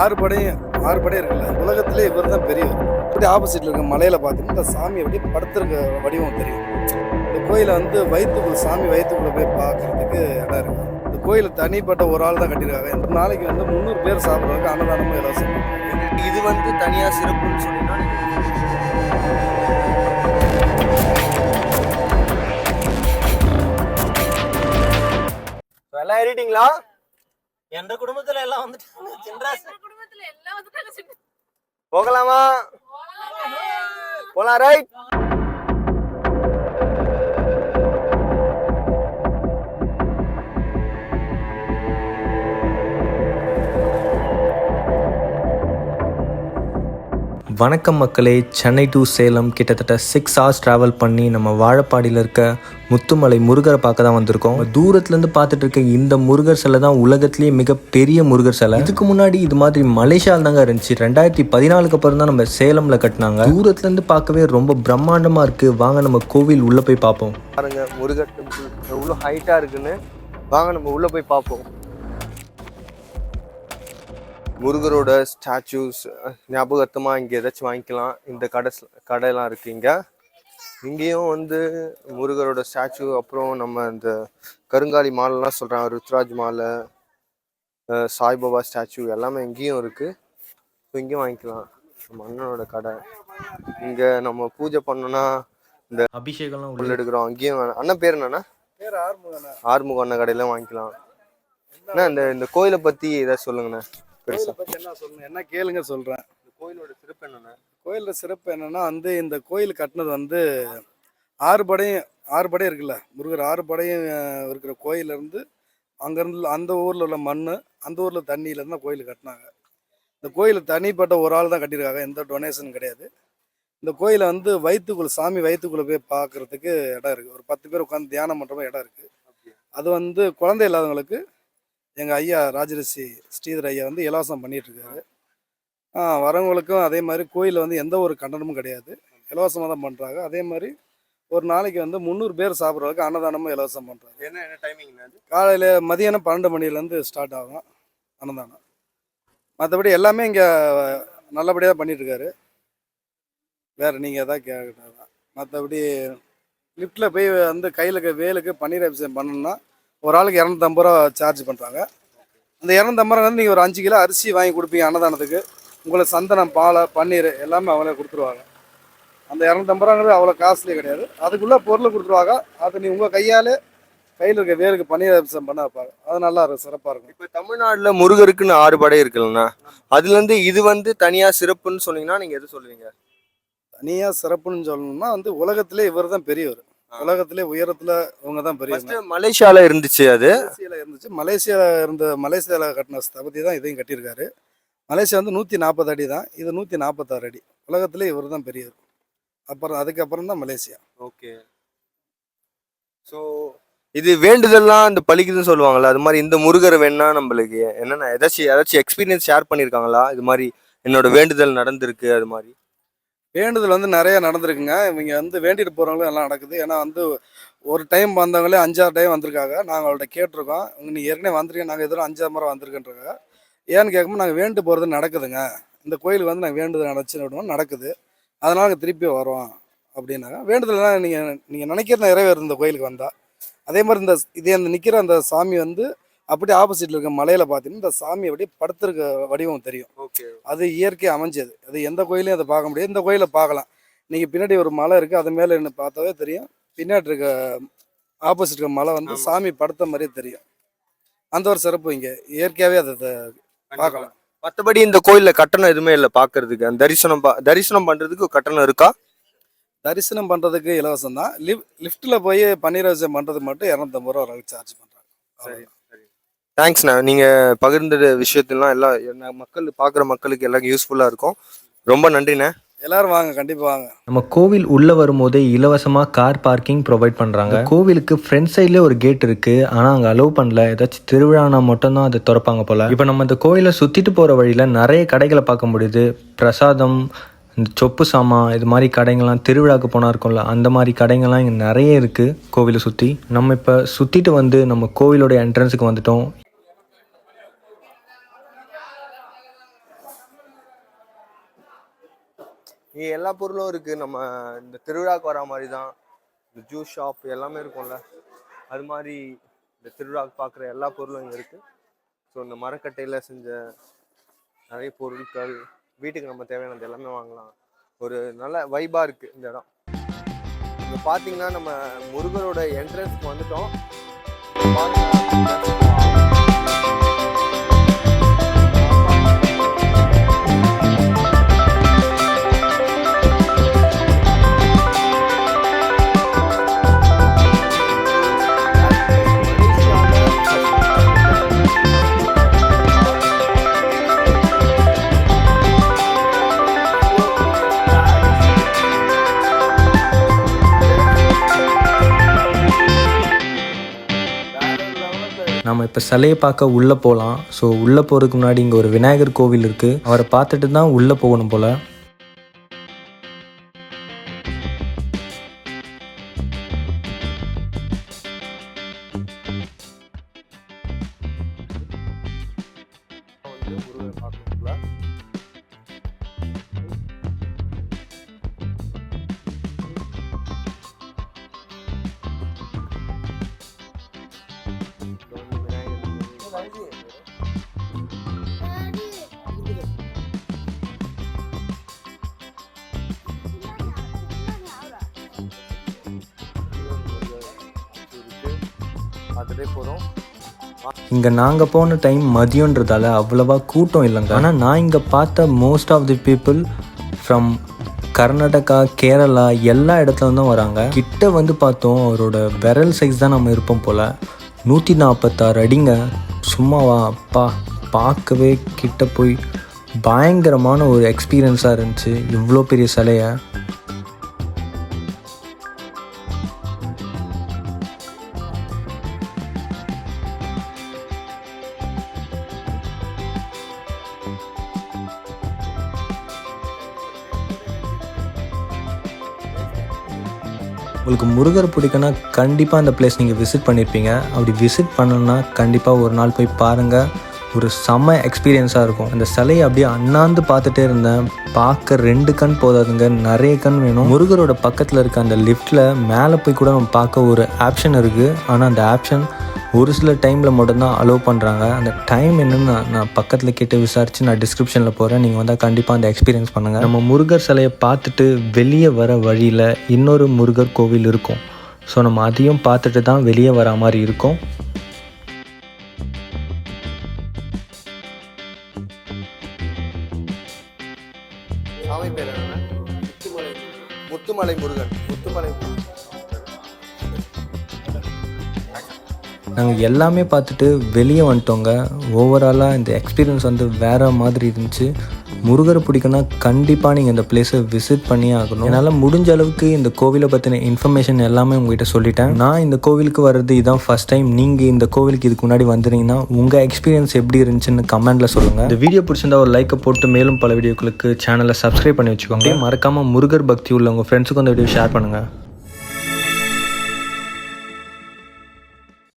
ஆறு படையும் ஆறு படை இருக்குல்ல? உலகத்திலே இவர் தான் பெரியவர். இப்படி ஆப்போசிட்ல இருக்க மலையில பார்த்தீங்கன்னா இந்த சாமி அப்படியே படுத்திருக்க வடிவம் தெரியும். இந்த கோயிலை வந்து வயிற்றுக்குள்ள சாமி வயிற்றுக்குள்ள போய் பார்க்கறதுக்கு இடம் இருக்கு. இந்த கோயில் தனிப்பட்ட ஒரு ஆள் தான் கட்டியிருக்காங்க. இந்த நாளைக்கு வந்து முந்நூறு பேர் சாப்பிட்றதுக்கு அன்னதானமும் இலவசம் இது வந்து தனியா சிறப்புன்னு சொன்னீங்கன்னா ஏறிட்டீங்களா? எந்த குடும்பத்துல எல்லாம் வந்துட்டாங்க சின்ராஸ் குடும்பத்துல எல்லாம் வந்துட்டாங்க போகலாமா? போலாம் ரைட் வணக்கம் மக்களே சென்னை டு சேலம் கிட்டத்தட்ட சிக்ஸ் ஹவர்ஸ் ட்ராவல் பண்ணி நம்ம வாழப்பாடியில் இருக்க முத்துமலை முருகரை பார்க்க தான் வந்திருக்கோம். தூரத்துலேருந்து பார்த்துட்டு இருக்க இந்த முருகர் சிலை தான் உலகத்திலேயே மிகப்பெரிய முருகர் சிலை. இதுக்கு முன்னாடி இது மாதிரி மலேசியாவில் தாங்க இருந்துச்சு. ரெண்டாயிரத்தி பதினாலுக்கு அப்புறம் தான் நம்ம சேலமில் கட்டினாங்க. தூரத்துலேருந்து பார்க்கவே ரொம்ப பிரம்மாண்டமாக இருக்குது வாங்க நம்ம கோவில் உள்ளே போய் பார்ப்போம். பாருங்க முருகர் எவ்வளோ ஹைட்டாக இருக்குன்னு. வாங்க நம்ம உள்ளே போய் பார்ப்போம். முருகரோட ஸ்டாச்சூஸ் ஞாபகார்த்தமாக இங்கே ஏதாச்சும் வாங்கிக்கலாம். இந்த கடை கடையெல்லாம் இருக்கு இங்க. இங்கேயும் வந்து முருகரோட ஸ்டாச்சு அப்புறம் நம்ம இந்த கருங்காலி மாலைலாம் சொல்கிறாங்க ருத்ராஜ் மாலை சாய்பாபா ஸ்டாச்சு எல்லாமே இங்கேயும் இருக்கு. ஸோ இங்கேயும் வாங்கிக்கலாம். நம்ம அண்ணனோட கடை. இங்கே நம்ம பூஜை பண்ணோன்னா அபிஷேகம்லாம் உள்ள எடுக்கிறோம் அங்கேயும். அண்ணன் பேர் என்னண்ணா? ஆறுமுக அண்ணன் கடையில வாங்கிக்கலாம். அண்ணா இந்த இந்த கோயிலை பத்தி ஏதாவது சொல்லுங்கண்ணா. பெருசா பற்றி என்ன சொல்லணும்? என்ன கேளுங்க சொல்கிறேன் இந்த கோயிலோட சிறப்பு என்னண்ணா கோயிலில் சிறப்பு என்னன்னா வந்து இந்த கோயில் கட்டினது வந்து ஆறு படையும் ஆறு படை இருக்குல்ல? முருகர் ஆறு படையும் இருக்கிற கோயில்ல இருந்து அங்கேருந்து அந்த ஊரில் உள்ள மண் அந்த ஊரில் தண்ணியிலேருந்து தான் கோயில் கட்டினாங்க. இந்த கோயில் தனிப்பட்ட ஒரு ஆள் தான் கட்டியிருக்காங்க. எந்த டொனேஷன் கிடையாது. இந்த கோயிலை வந்து வயிற்றுக்குள்ள சாமி வயிற்றுக்குள்ளே போய் பார்க்கறதுக்கு இடம் இருக்குது ஒரு பத்து பேர் உட்காந்து தியானம் பண்ணுற மாதிரி இடம் இருக்குது அது வந்து குழந்தை இல்லாதவங்களுக்கு எங்கள் ஐயா ராஜரிஷி ஸ்ரீதர் ஐயா வந்து இலவசம் ஆ, வரவங்களுக்கும் அதே மாதிரி கோயிலில் வந்து எந்த ஒரு கட்டணமும் கிடையாது. இலவசமாக தான் பண்ணுறாங்க அதே மாதிரி ஒரு நாளைக்கு வந்து முந்நூறு பேர் சாப்பிட்றதுக்கு அன்னதானமும் இலவசம் பண்ணுறாங்க என்ன என்ன டைமிங் காலையில் மதியானம் பன்னெண்டு மணிலேருந்து ஸ்டார்ட் ஆகும் அன்னதானம். மற்றபடி எல்லாமே இங்கே நல்லபடியாக பண்ணிட்டு இருக்காரு வேறு நீங்கள் எதாவது கேட்கணும் மற்றபடி லிஃப்ட்டில் போய் வந்து கையில் வேலுக்கு பன்னீர் அபிஷேகம் பண்ணணும்னா ஒரு ஆளுக்கு இரநூத்தம்பது ரூபா சார்ஜ் பண்ணுறாங்க அந்த இரநூத்தம்பது ரூபா நீங்கள் ஒரு அஞ்சு கிலோ அரிசி வாங்கி கொடுப்பீங்க அன்னதானத்துக்கு. உங்களுக்கு சந்தனம் பாலை பன்னீர் எல்லாமே அவங்களே கொடுத்துருவாங்க. அந்த இரநூத்தம்பது ரூபாங்கிறது அவ்வளோ காஸ்ட்லி கிடையாது. அதுக்குள்ளே பொருள் கொடுத்துருவாங்க. அதை நீ உங்கள் கையால் கையில் இருக்க வேலுக்கு பன்னீர் அபிஷேகம் பண்ண வைப்பாங்க. அது நல்லா இருக்கும் சிறப்பாக இருக்கும். இப்போ தமிழ்நாட்டுல முருகருக்குன்னு ஆறு படை இருக்குல்லண்ணா. அதுல இருந்து இது வந்து தனியா சிறப்புன்னு சொன்னீங்கன்னா நீங்க எது சொல்லுவீங்க? தனியாக சிறப்புன்னு சொல்லணும்னா வந்து உலகத்திலே இவர் தான் பெரியவர். உலகத்திலே உயரத்தில் இவங்க தான் ஃபர்ஸ்ட் மலேசியால இருந்துச்சு அது. மலேசியாவில் இருந்துச்சு. மலேசியாவில் இருந்த மலேசியாவில் கட்டின ஸ்தபதி தான் இதையும் கட்டியிருக்காரு. மலேசியா வந்து நூற்றி நாற்பது அடி தான். இது நூற்றி நாற்பத்தாறு அடி. உலகத்திலே இவர் தான் பெரியவர். அப்புறம் அதுக்கப்புறம் தான் மலேசியா. ஓகே. ஸோ இது வேண்டுதல்லாம் இந்த பலிக்குதுன்னு சொல்லுவாங்கல்ல அது மாதிரி இந்த முருகர் வேணா நம்மளுக்கு என்னென்ன ஏதாச்சும் ஏதாச்சும் எக்ஸ்பீரியன்ஸ் ஷேர் பண்ணியிருக்காங்களா? இது மாதிரி என்னோட வேண்டுதல் நடந்திருக்கு அது மாதிரி. வேண்டுதல் வந்து நிறைய நடந்திருக்குங்க. இவங்க வந்து வேண்டிட்டு போகிறவங்களும் எல்லாம் நடக்குது. ஏன்னா வந்து ஒரு டைம் வந்தவங்களே அஞ்சாறு டைம் வந்திருக்காங்க. நாங்கள் அவங்கள்ட்ட கேட்டிருக்கோம். நீ ஏற்கனவே வந்திருக்கீங்க நாங்கள் எதிரும் அஞ்சாறு முறை வந்திருக்கேன்றாங்க. ஏன்னு கேட்கும்போது நாங்கள் வேண்டு போகிறது நடக்குதுங்க. இந்த கோயிலுக்கு வந்து நாங்கள் வேண்டுதல் நடச்சு விடுவோம் நடக்குது. அதனால் நாங்கள் திருப்பி வரோம் அப்படின்னாங்க. வேண்டுதல்னா நீங்கள் நீங்கள் நினைக்கிற நிறைவேறும் இந்த கோயிலுக்கு வந்தால் அதே மாதிரி இந்த இதே அந்த நிற்கிற அந்த சாமி வந்து அப்படியே ஆப்போசிட்டில் இருக்க மலையில் பார்த்தீங்கன்னா இந்த சாமி அப்படியே படுத்திருக்க வடிவம் தெரியும். ஓகே. அது இயற்கை அமைஞ்சது. அது எந்த கோயிலையும் அதை பார்க்க முடியாது. இந்த கோயிலை பார்க்கலாம். நீங்கள் பின்னாடி ஒரு மலை இருக்குது அது மேலே என்ன பார்த்தாவே தெரியும். பின்னாடி இருக்க ஆப்போசிட் இருக்க மலை வந்து. சாமி படுத்த மாதிரியே தெரியும். அந்த ஒரு சிறப்பு இங்கே. இயற்கையாகவே அதை பார்க்கலாம். மற்றபடி இந்த கோயில்ல கட்டணம் எதுவுமே இல்லை பார்க்கிறதுக்கு. அந்த தரிசனம் தரிசனம் பண்றதுக்கு ஒரு கட்டணம் இருக்கா? தரிசனம் பண்ணுறதுக்கு இலவசம் தான். லிஃப் லிஃப்ட்டில் போய் பன்னீர் வசம் பண்ணுறதுக்கு மட்டும் இரநூத்தம்பது ரூபா வரைக்கும் சார்ஜ் பண்ணுறாங்க தேங்க்ஸ்ண்ணா நீங்க பகிர்ந்த விஷயத்தெல்லாம் எல்லாம் என்ன மக்கள் பார்க்குற மக்களுக்கு எல்லாம் யூஸ்ஃபுல்லா இருக்கும். ரொம்ப நன்றிண்ணே. எல்லாரும் வாங்க கண்டிப்பாக வாங்க. நம்ம கோவில் உள்ள வரும்போதே இலவசமா கார் பார்க்கிங் ப்ரொவைட் பண்றாங்க. கோவிலுக்கு ஃப்ரண்ட் சைட்லேயே ஒரு கேட் இருக்கு. ஆனா அங்க அலோவ் பண்ணல. ஏதாச்சும் திருவிழானா மட்டும்தான் அதை திறப்பாங்க போல. இப்போ நம்ம இந்த கோயிலை சுத்திட்டு போற வழியில நிறைய கடைகளை பார்க்க முடியுது. பிரசாதம் இந்த சொப்பு சாமான் இது மாதிரி கடைங்கள்லாம் திருவிழாக்கு போனா இருக்கும்ல அந்த மாதிரி கடைங்கள்லாம் இங்கே நிறைய இருக்கு கோவிலை சுற்றி நம்ம இப்போ சுற்றிட்டு வந்து நம்ம கோவிலோட என்ட்ரன்ஸுக்கு வந்துட்டோம். இங்கே எல்லா பொருளும் இருக்குது நம்ம இந்த திருவிழாக்கு வர மாதிரி தான் இந்த ஜூஸ் ஷாப் எல்லாமே இருக்கும்ல. அது மாதிரி இந்த திருவிழாக்கு பார்க்குற எல்லா பொருளும் இங்கே இருக்குது ஸோ இந்த மரக்கட்டையில் செஞ்ச நிறைய பொருட்கள் வீட்டுக்கு நம்ம தேவையானது எல்லாமே வாங்கலாம். ஒரு நல்ல வைபாக இருக்குது இந்த இடம். இப்போ பார்த்தீங்கன்னா நம்ம முருகரோட என்ட்ரன்ஸ்க்கு வந்துட்டோம். இப்போ சிலையை பார்க்க உள்ளே போகலாம். ஸோ உள்ளே போகிறதுக்கு முன்னாடி இங்கே ஒரு விநாயகர் கோவில் இருக்குது அவரை பார்த்துட்டு தான் உள்ளே போகணும் போல். வந்து அதுவே போதும். இங்கே நாங்கள் போன டைம் மதியன்றதால அவ்வளவா கூட்டம் இல்லைங்க. ஆனால் நான் இங்கே பார்த்த most of the people from Karnataka Kerala எல்லா இடத்துல தான் வராங்க. கிட்ட வந்து பார்த்தோம் அவரோட விரல் சைஸ் தான் நம்ம இருப்போம் போல். நூற்றி நாற்பத்தாறு அடிங்க. சும்மாவா அப்பா பார்க்கவே கிட்ட போய் பயங்கரமான ஒரு எக்ஸ்பீரியன்ஸாக இருந்துச்சு. இவ்வளோ பெரிய சிலையை. உங்களுக்கு முருகர் பிடிக்குன்னா கண்டிப்பாக அந்த பிளேஸ் நீங்கள் விசிட் பண்ணியிருப்பீங்க அப்படி விசிட் பண்ணணும்னா கண்டிப்பாக ஒரு நாள் போய் பாருங்கள் ஒரு செம்ம எக்ஸ்பீரியன்ஸாக இருக்கும். அந்த சிலையை அப்படியே அண்ணாந்து பார்த்துட்டே இருந்தேன். பார்க்க ரெண்டு கண் போதாதுங்க. நிறைய கண் வேணும். முருகரோட பக்கத்தில் இருக்க அந்த லிஃப்ட்டில் மேலே போய் கூட நம்ம பார்க்க ஒரு ஆப்ஷன் இருக்குது ஆனால் அந்த ஆப்ஷன் ஒரு சில டைமில் மட்டும்தான் அலோவ் பண்ணுறாங்க அந்த டைம் என்னென்னு நான் நான் பக்கத்தில் கேட்டு விசாரித்து நான் டிஸ்கிரிப்ஷனில் போகிறேன் நீங்கள் வந்தால் கண்டிப்பாக அந்த எக்ஸ்பீரியன்ஸ் பண்ணுங்கள் நம்ம முருகர் சிலையை பார்த்துட்டு வெளியே வர வழியில் இன்னொரு முருகர் கோவில் இருக்கும். ஸோ நம்ம அதையும் பார்த்துட்டு தான் வெளியே வர மாதிரி இருக்கும். முத்துமலை முருகன். நாங்கள் எல்லாமே பார்த்துட்டு வெளியே வந்துட்டோங்க. ஓவராலாக இந்த எக்ஸ்பீரியன்ஸ் வந்து வேறு மாதிரி இருந்துச்சு. முருகரை பிடிக்குன்னா கண்டிப்பாக நீங்கள் இந்த பிளேஸை விசிட் பண்ணியே ஆகணும். என்னால் முடிஞ்ச அளவுக்கு இந்த கோவிலை பற்றின இன்ஃபர்மேஷன் எல்லாமே உங்ககிட்ட சொல்லிட்டேன். நான் இந்த கோவிலுக்கு வர்றது இதான் ஃபஸ்ட் டைம் நீங்கள் இந்த கோவிலுக்கு இதுக்கு முன்னாடி வந்துட்டீங்கன்னா உங்கள் எக்ஸ்பீரியன்ஸ் எப்படி இருந்துச்சுன்னு கமெண்ட்டில் சொல்லுங்கள் இந்த வீடியோ பிடிச்சிருந்தா ஒரு லைக்கை போட்டு மேலும் பல வீடியோக்களுக்கு சேனலை சப்ஸ்கிரைப் பண்ணி வச்சுக்கோங்க. மறக்காமல் முருகர் பக்தி உள்ள உங்கள் ஃப்ரெண்ட்ஸுக்கும் அந்த வீடியோ ஷேர் பண்ணுங்கள்